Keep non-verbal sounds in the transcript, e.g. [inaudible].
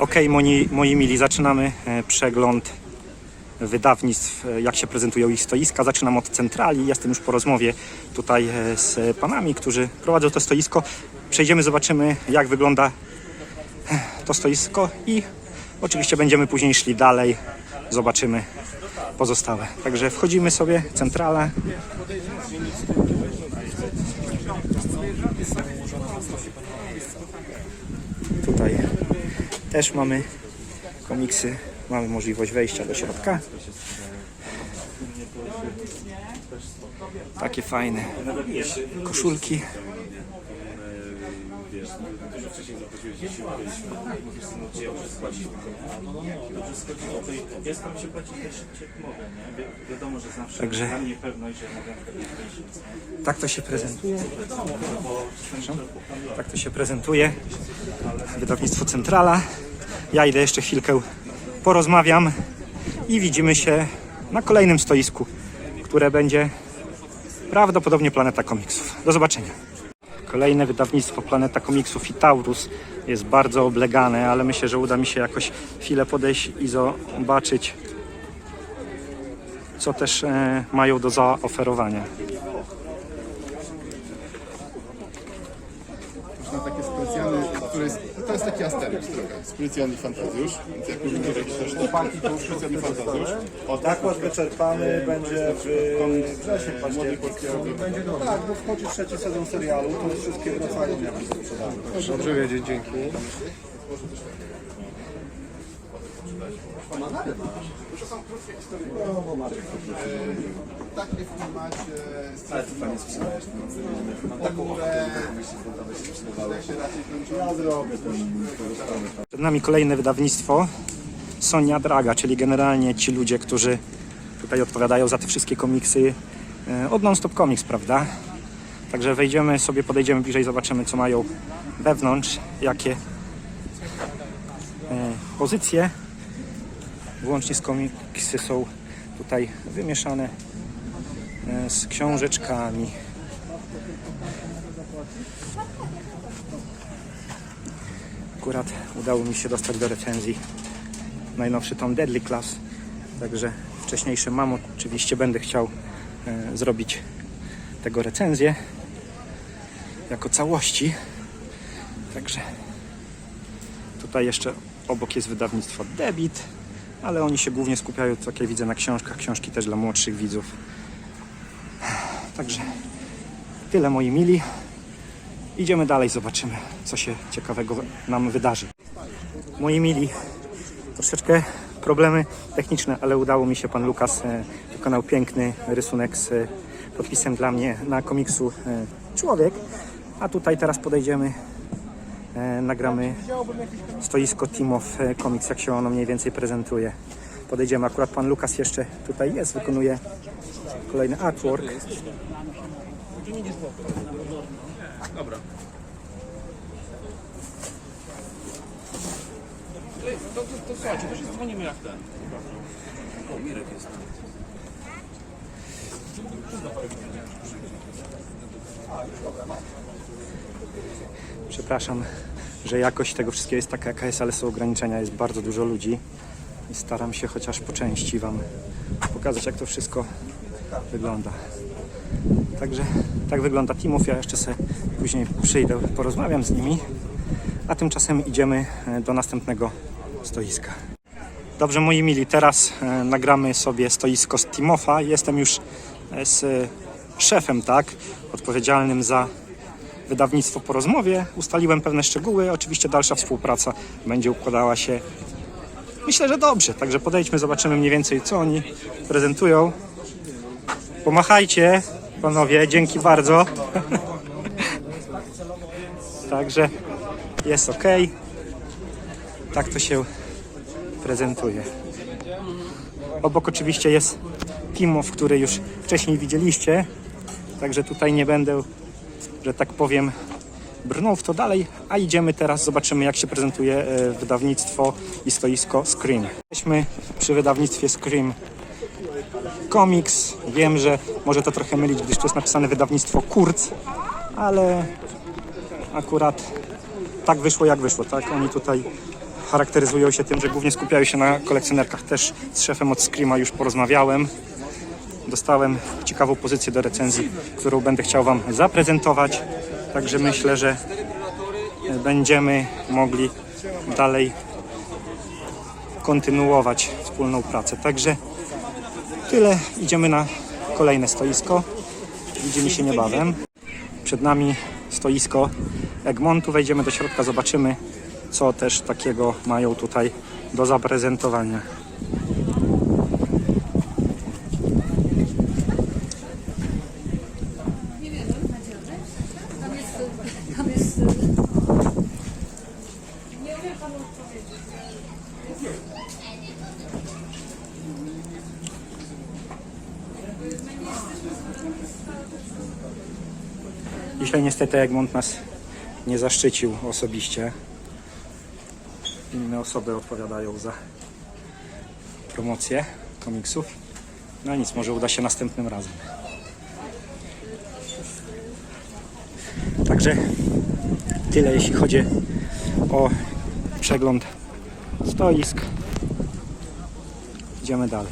Ok, moi, moi mili, zaczynamy e, przegląd wydawnictw, e, jak się prezentują ich stoiska. Zaczynam od centrali. Jestem już po rozmowie tutaj e, z panami, którzy prowadzą to stoisko. Przejdziemy, zobaczymy, jak wygląda to stoisko i oczywiście będziemy później szli dalej. Zobaczymy pozostałe. Także wchodzimy sobie, centrala. Tutaj też mamy komiksy, mamy możliwość wejścia do środka. Takie fajne koszulki. Ja staram się płacić jak mogę, nie? Wi- Wiadomo, że zawsze Także- dla mnie pewność, że mogę. Tak to się prezentuje. Tak to się prezentuje. Wydawnictwo Centrala. Ja idę jeszcze chwilkę porozmawiam i widzimy się na kolejnym stoisku, które będzie prawdopodobnie Planeta Komiksów. Do zobaczenia. Kolejne wydawnictwo Planeta Komiksów i Taurus jest bardzo oblegane, ale myślę, że uda mi się jakoś chwilę podejść i zobaczyć, co też e, mają do zaoferowania. na takie specjalne, które jest, to jest taki asterix trochę, specjalny fantazjusz, więc jak mówimy, że jakieś chłopaki, to specjalny fantazjusz. O, Nakład wyczerpany będzie w wrześniu, Młodej październik. polskiej audio. Tak, bo wchodzi trzeci sezon serialu, to już wszystkie wracają Przed nami kolejne wydawnictwo Sonia Draga, czyli generalnie ci ludzie, którzy tutaj odpowiadają za te wszystkie komiksy e, od Non-Stop Comics, prawda? Także wejdziemy sobie, podejdziemy bliżej, zobaczymy co mają wewnątrz, jakie e, pozycje. Włącznie z komiksy są tutaj wymieszane e, z książeczkami. Akurat udało mi się dostać do recenzji najnowszy tom Deadly Class. Także wcześniejszy mam oczywiście będę chciał e, zrobić tego recenzję jako całości. Także tutaj jeszcze obok jest wydawnictwo Debit, ale oni się głównie skupiają, tak jak widzę, na książkach. Książki też dla młodszych widzów. Także tyle moi mili. Idziemy dalej, zobaczymy, co się ciekawego nam wydarzy. Moi mili, troszeczkę problemy techniczne, ale udało mi się. Pan Lukas e, wykonał piękny rysunek z e, podpisem dla mnie na komiksu e, Człowiek. A tutaj teraz podejdziemy, nagramy stoisko Team of e, Comics, jak się ono mniej więcej prezentuje. Podejdziemy, akurat pan Lukas jeszcze tutaj jest, wykonuje kolejny artwork. To, to, to słuchajcie, to się dzwonimy jak ten. Przepraszam, że jakość tego wszystkiego jest taka, jaka jest, ale są ograniczenia, jest bardzo dużo ludzi i staram się chociaż po części Wam pokazać, jak to wszystko wygląda. Także tak wygląda Teamów. Ja jeszcze sobie później przyjdę, porozmawiam z nimi, a tymczasem idziemy e, do następnego stoiska. Dobrze, moi mili, teraz e, nagramy sobie stoisko z Timofa. Jestem już z szefem, tak, odpowiedzialnym za wydawnictwo po rozmowie. Ustaliłem pewne szczegóły. Oczywiście dalsza współpraca będzie układała się myślę, że dobrze. Także podejdźmy, zobaczymy mniej więcej, co oni prezentują. Pomachajcie, panowie, dzięki bardzo. [laughs] Także jest ok. Tak to się prezentuje. Obok oczywiście jest Timow, który już wcześniej widzieliście. Także tutaj nie będę, że tak powiem, brnął w to dalej, a idziemy teraz, zobaczymy jak się prezentuje e, wydawnictwo i stoisko Scream. Jesteśmy przy wydawnictwie Scream Comics. Wiem, że może to trochę mylić, gdyż tu jest napisane wydawnictwo Kurz, ale akurat tak wyszło jak wyszło, tak? Oni tutaj charakteryzują się tym, że głównie skupiają się na kolekcjonerkach. Też z szefem od Screama już porozmawiałem. Dostałem ciekawą pozycję do recenzji, którą będę chciał Wam zaprezentować. Także myślę, że będziemy mogli dalej kontynuować wspólną pracę. Także tyle. Idziemy na kolejne stoisko. Widzimy się niebawem. Przed nami stoisko Egmontu. Wejdziemy do środka, zobaczymy, co też takiego mają tutaj do zaprezentowania. Tam jest, tam jest... Nie umiem panu odpowiedzieć. Dzisiaj niestety Egmont nas nie zaszczycił osobiście. Inne osoby odpowiadają za promocję komiksów. No nic, może uda się następnym razem. Także tyle jeśli chodzi o przegląd stoisk. Idziemy dalej.